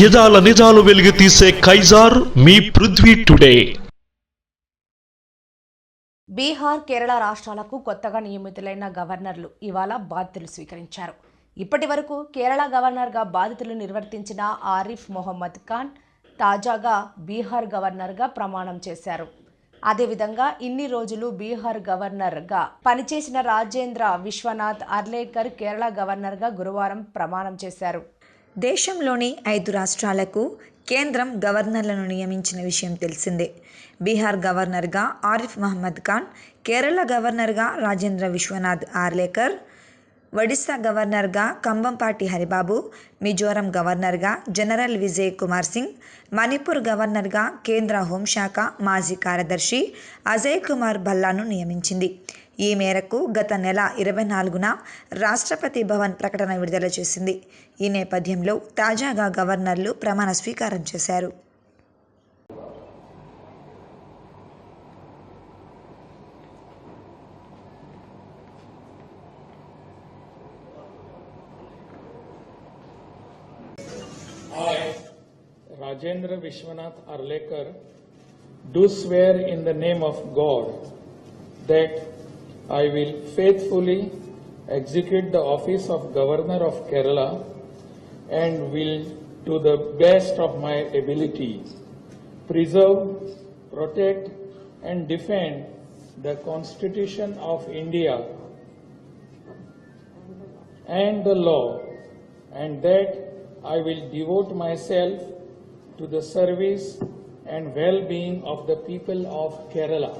యదాల నిజాలు వెలిగి తీసే కైజార్ మీ పృథ్వీ టుడే. బీహార్ కేరళ రాష్ట్రాలకు కొత్తగా నియమితులైన గవర్నర్లు ఇవాళ బాధ్యతలు స్వీకరించారు. ఇప్పటి వరకు కేరళ గవర్నర్గా బాధితులు నిర్వర్తించిన ఆరిఫ్ మొహమ్మద్ ఖాన్ తాజాగా బీహార్ గవర్నర్గా ప్రమాణం చేశారు. అదేవిధంగా ఇన్ని రోజులు బీహార్ గవర్నర్గా పనిచేసిన రాజేంద్ర విశ్వనాథ్ అర్లేకర్ కేరళ గవర్నర్గా గురువారం ప్రమాణం చేశారు. దేశంలోని ఐదు రాష్ట్రాలకు కేంద్రం గవర్నర్లను నియమించిన విషయం తెలిసిందే. బీహార్ గవర్నర్గా ఆరిఫ్ మహమ్మద్ ఖాన్ కేరళ గవర్నర్గా రాజేంద్ర విశ్వనాథ్ ఆర్లేకర్ ఒడిశా గవర్నర్గా కంబంపాటి హరిబాబు మిజోరం గవర్నర్గా జనరల్ విజయ్ కుమార్ సింగ్ మణిపూర్ గవర్నర్గా కేంద్ర హోంశాఖ మాజీ కార్యదర్శి అజయ్ కుమార్ భల్లాను నియమించింది. ఈ మేరకు గత నెల ఇరవై నాలుగున రాష్ట్రపతి భవన్ ప్రకటన విడుదల చేసింది. ఈ నేపథ్యంలో తాజాగా గవర్నర్లు ప్రమాణ స్వీకారం చేశారు. Rajendra Vishwanath Arlekar, do swear in the name of God that I will faithfully execute the office of Governor of Kerala and will, to the best of my ability, preserve, protect, and defend the Constitution of India and the law, and that I will devote myself to the service and well-being of the people of Kerala.